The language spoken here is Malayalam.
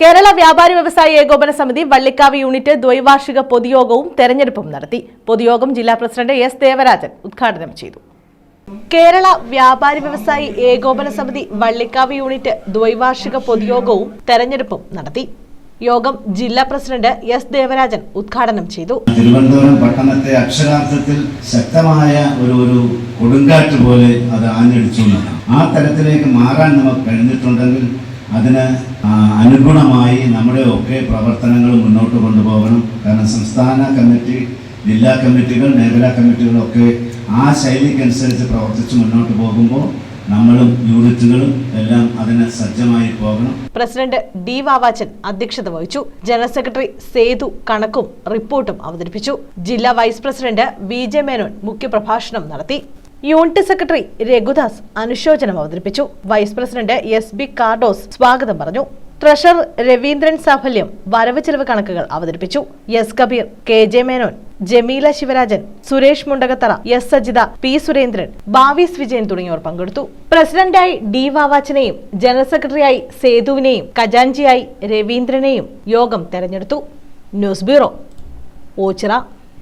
കേരള വ്യാപാരി വ്യവസായി ഏകോപന സമിതി വള്ളിക്കാവ് യൂണിറ്റ് ദ്വൈവാർഷിക പൊതുയോഗവും തെരഞ്ഞെടുപ്പും നടത്തി. പൊതുയോഗം ജില്ലാ പ്രസിഡന്റ് എസ് ദേവരാജൻ ഉദ്ഘാടനം ചെയ്തു. കേരള വ്യാപാരി വ്യവസായി ഏകോപന സമിതി വള്ളിക്കാവ് യൂണിറ്റ് ദ്വൈവാർഷിക പൊതുയോഗവും തെരഞ്ഞെടുപ്പും നടത്തി. യോഗം ജില്ലാ പ്രസിഡന്റ് എസ് ദേവരാജൻ ഉദ്ഘാടനം ചെയ്തു. തിരുവനന്തപുരം പട്ടണത്തെ അക്ഷരാർത്ഥത്തിൽ ശക്തമായ ഒരു ഒരു കൊടുങ്കാറ്റ് പോലെ അത് ആഞ്ഞടിച്ചു ആ തരത്തിലേക്ക് മാറാൻ നമുക്ക് കഴിഞ്ഞിട്ടുണ്ടെങ്കിൽ അതിന് അനുഗുണമായി നമ്മുടെ ഒക്കെ പ്രവർത്തനങ്ങൾ മുന്നോട്ട് കൊണ്ടുപോകണം. കാരണം സംസ്ഥാന കമ്മിറ്റി ജില്ലാ കമ്മിറ്റികൾ മേഖലാ കമ്മിറ്റികളൊക്കെ ആ ശൈലിക്കനുസരിച്ച് പ്രവർത്തിച്ച് മുന്നോട്ട് പോകുമ്പോൾ നമ്മളും യൂണിറ്റുകളും എല്ലാം അതിന് സജ്ജമായി പോകണം. പ്രസിഡന്റ് ഡി വാവാച്ചൻ അധ്യക്ഷത വഹിച്ചു. ജനറൽ സെക്രട്ടറി സേതു കണക്കും റിപ്പോർട്ടും അവതരിപ്പിച്ചു. ജില്ലാ vice president V J Menon മുഖ്യപ്രഭാഷണം നടത്തി. യൂണിറ്റ് സെക്രട്ടറി രഘുദാസ് അനുശോചനം അവതരിപ്പിച്ചു. Vice president S B Cardoz സ്വാഗതം പറഞ്ഞു. ട്രഷറർ രവീന്ദ്രൻ സാഫല്യം വരവ് ചെലവ് കണക്കുകൾ അവതരിപ്പിച്ചു. S Kabeer K J Menon Jameela Sivarajan Suresh Mundakathara S Sajitha P Surendran Bhavees Vijayan തുടങ്ങിയവർ പങ്കെടുത്തു. പ്രസിഡന്റായി ഡി വാവാച്ചനെയും ജനറൽ സെക്രട്ടറിയായി സേതുവിനെയും ഖജാൻജിയായി രവീന്ദ്രനെയും യോഗം തെരഞ്ഞെടുത്തു. News bureau Oachira.